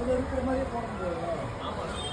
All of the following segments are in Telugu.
அதில் இருக்கிற மாதிரியே போட முடியாது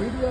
ఐడియా